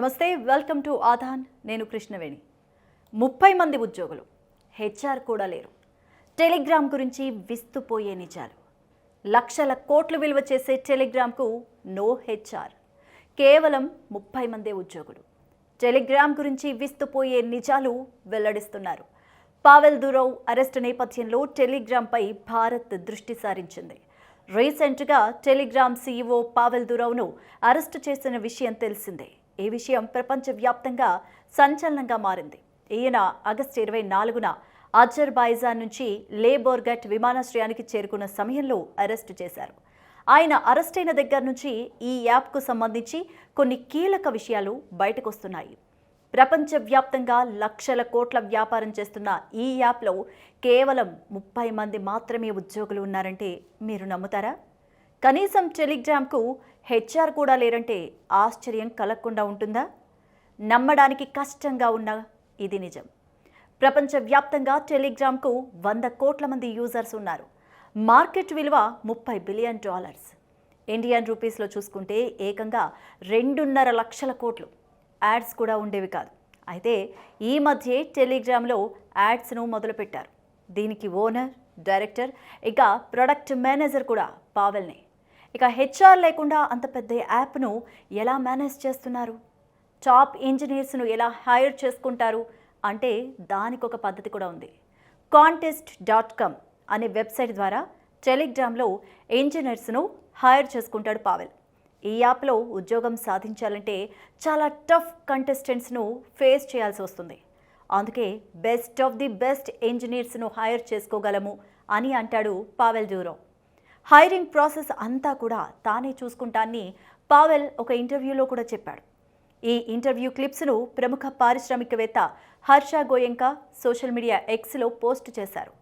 నమస్తే welcome to ఆధాన్ నేను కృష్ణవేణి. ముప్పై మంది ఉద్యోగులు హెచ్ఆర్ కూడా లేరు. టెలిగ్రామ్ గురించి విస్తుపోయే నిజాలు. లక్షల కోట్లు విలువ చేసే టెలిగ్రామ్కు నో హెచ్ఆర్. కేవలం ముప్పై మందే ఉద్యోగులు. టెలిగ్రామ్ గురించి విస్తుపోయే నిజాలు వెల్లడిస్తున్నారు. పావెల్ దురవ్ అరెస్టు నేపథ్యంలో టెలిగ్రామ్పై భారత్ దృష్టి సారించింది. రీసెంట్గా టెలిగ్రామ్ సీఈఓ పావెల్ దురవ్ను అరెస్టు చేసిన విషయం తెలిసిందే. ఈ విషయం ప్రపంచవ్యాప్తంగా సంచలనంగా మారింది. ఈయన ఆగస్టు ఇరవై నాలుగున అజర్బైజాన్ నుంచి లేబోర్గట్ విమానాశ్రయానికి చేరుకున్న సమయంలో అరెస్టు చేశారు. ఆయన అరెస్టైన దగ్గర నుంచి ఈ యాప్కు సంబంధించి కొన్ని కీలక విషయాలు బయటకొస్తున్నాయి. ప్రపంచవ్యాప్తంగా లక్షల కోట్ల వ్యాపారం చేస్తున్న ఈ యాప్లో కేవలం ముప్పై మంది మాత్రమే ఉద్యోగులు ఉన్నారంటే మీరు నమ్ముతారా? కనీసం టెలిగ్రామ్కు హెచ్ఆర్ కూడా లేరంటే ఆశ్చర్యం కలగకుండా ఉంటుందా? నమ్మడానికి కష్టంగా ఉన్న ఇది నిజం. ప్రపంచవ్యాప్తంగా టెలిగ్రామ్కు వంద కోట్ల మంది యూజర్స్ ఉన్నారు. మార్కెట్ విలువ ముప్పై బిలియన్ డాలర్స్. ఇండియన్ రూపీస్లో చూసుకుంటే ఏకంగా రెండున్నర లక్షల కోట్లు. యాడ్స్ కూడా ఉండేవి కాదు. అయితే ఈ మధ్యే టెలిగ్రామ్లో యాడ్స్ను మొదలుపెట్టారు. దీనికి ఓనర్ డైరెక్టర్ ఇక ప్రొడక్ట్ మేనేజర్ కూడా పావెల్నే. ఇక హెచ్ఆర్ లేకుండా అంత పెద్ద యాప్ను ఎలా మేనేజ్ చేస్తున్నారు? టాప్ ఇంజనీర్స్ను ఎలా హైర్ చేసుకుంటారు? అంటే దానికి ఒక పద్ధతి కూడా ఉంది. కాంటెస్ట్ డాట్ కామ్ అనే వెబ్సైట్ ద్వారా టెలిగ్రామ్లో ఇంజనీర్స్ను హైర్ చేసుకుంటాడు పావెల్. ఈ యాప్లో ఉద్యోగం సాధించాలంటే చాలా టఫ్ కంటెస్టెంట్స్ను ఫేస్ చేయాల్సి వస్తుంది. అందుకే బెస్ట్ ఆఫ్ ది బెస్ట్ ఇంజనీర్స్ను హైర్ చేసుకోగలము అని అంటాడు పావెల్ డ్యూరో హైరింగ్ ప్రాసెస్ అంతా కూడా తానే చూసుకుంటాన్ని పావెల్ ఒక ఇంటర్వ్యూలో కూడా చెప్పాడు. ఈ ఇంటర్వ్యూ క్లిప్స్ను ప్రముఖ పారిశ్రామికవేత్త హర్ష గోయంక సోషల్ మీడియా ఎక్స్లో పోస్ట్ చేశారు.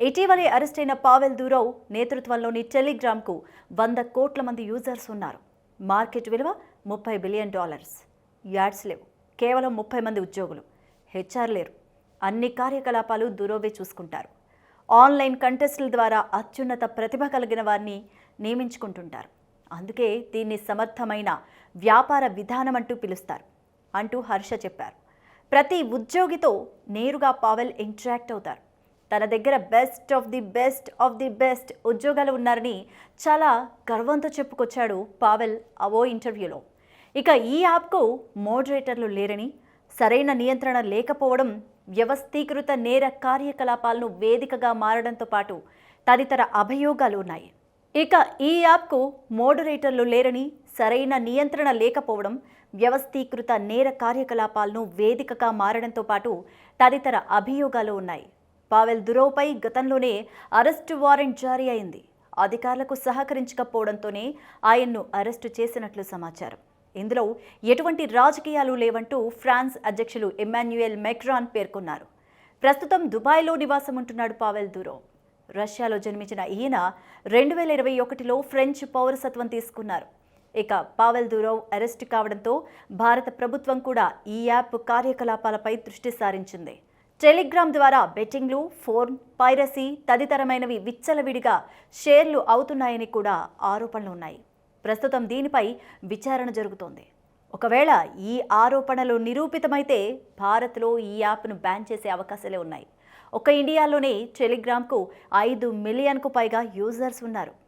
ఇటీవలే అరెస్ట్ అయిన పావెల్ దూరవ్ నేతృత్వంలోని టెలిగ్రామ్కు వంద కోట్ల మంది యూజర్స్ ఉన్నారు. మార్కెట్ విలువ ముప్పై బిలియన్ డాలర్స్. యాడ్స్ లేవు. కేవలం ముప్పై మంది ఉద్యోగులు. హెచ్ఆర్ లేరు. అన్ని కార్యకలాపాలు దూరోవే చూసుకుంటారు. ఆన్లైన్ కంటెస్టుల ద్వారా అత్యున్నత ప్రతిభ కలిగిన వారిని నియమించుకుంటుంటారు. అందుకే దీన్ని సమర్థమైన వ్యాపార విధానం అంటూ పిలుస్తారు అంటూ హర్ష చెప్పారు. ప్రతి ఉద్యోగితో నేరుగా పావెల్ ఇంటరాక్ట్ అవుతారు. తన దగ్గర best of the best of the best ఉద్యోగాలు ఉన్నారని చాలా గర్వంతో చెప్పుకొచ్చాడు పావెల్ అవో ఇంటర్వ్యూలో. ఇక ఈ యాప్కు మోడరేటర్లు లేరని సరైన నియంత్రణ లేకపోవడం వ్యవస్థీకృత నేర కార్యకలాపాలను వేదికగా మారడంతో పాటు తదితర అభియోగాలు ఉన్నాయి. ఇక ఈ యాప్కు మోడరేటర్లు లేరని సరైన నియంత్రణ లేకపోవడం వ్యవస్థీకృత నేర కార్యకలాపాలను వేదికగా మారడంతో పాటు తదితర అభియోగాలు ఉన్నాయి. పావెల్ దురోపై గతంలోనే అరెస్టు వారెంట్ జారీ అయింది. అధికారులకు సహకరించకపోవడంతోనే ఆయన్ను అరెస్టు చేసినట్లు సమాచారం. ఇందులో ఎటువంటి రాజకీయాలు లేవంటూ ఫ్రాన్స్ అధ్యక్షులు ఎమాన్యుయల్ మెక్రాన్ పేర్కొన్నారు. ప్రస్తుతం దుబాయ్లో నివాసం ఉంటున్నాడు పావెల్ దూరో. రష్యాలో జన్మించిన ఈయన రెండు వేల ఇరవై ఒకటిలో ఫ్రెంచ్ పౌరసత్వం తీసుకున్నారు. ఇక పావెల్ దూరవ్ అరెస్టు కావడంతో భారత ప్రభుత్వం కూడా ఈ యాప్ కార్యకలాపాలపై దృష్టి సారించింది. టెలిగ్రామ్ ద్వారా బెట్టింగ్లు ఫోన్ పైరసీ తదితరమైనవి విచ్చలవిడిగా షేర్లు అవుతున్నాయని కూడా ఆరోపణలు ఉన్నాయి ప్రస్తుతం దీనిపై విచారణ జరుగుతోంది. ఒకవేళ ఈ ఆరోపణలు నిరూపితమైతే భారత్లో ఈ యాప్ను బ్యాన్ చేసే అవకాశాలే ఉన్నాయి. ఒక ఇండియాలోనే టెలిగ్రామ్కు ఐదు మిలియన్కు పైగా యూజర్స్ ఉన్నారు.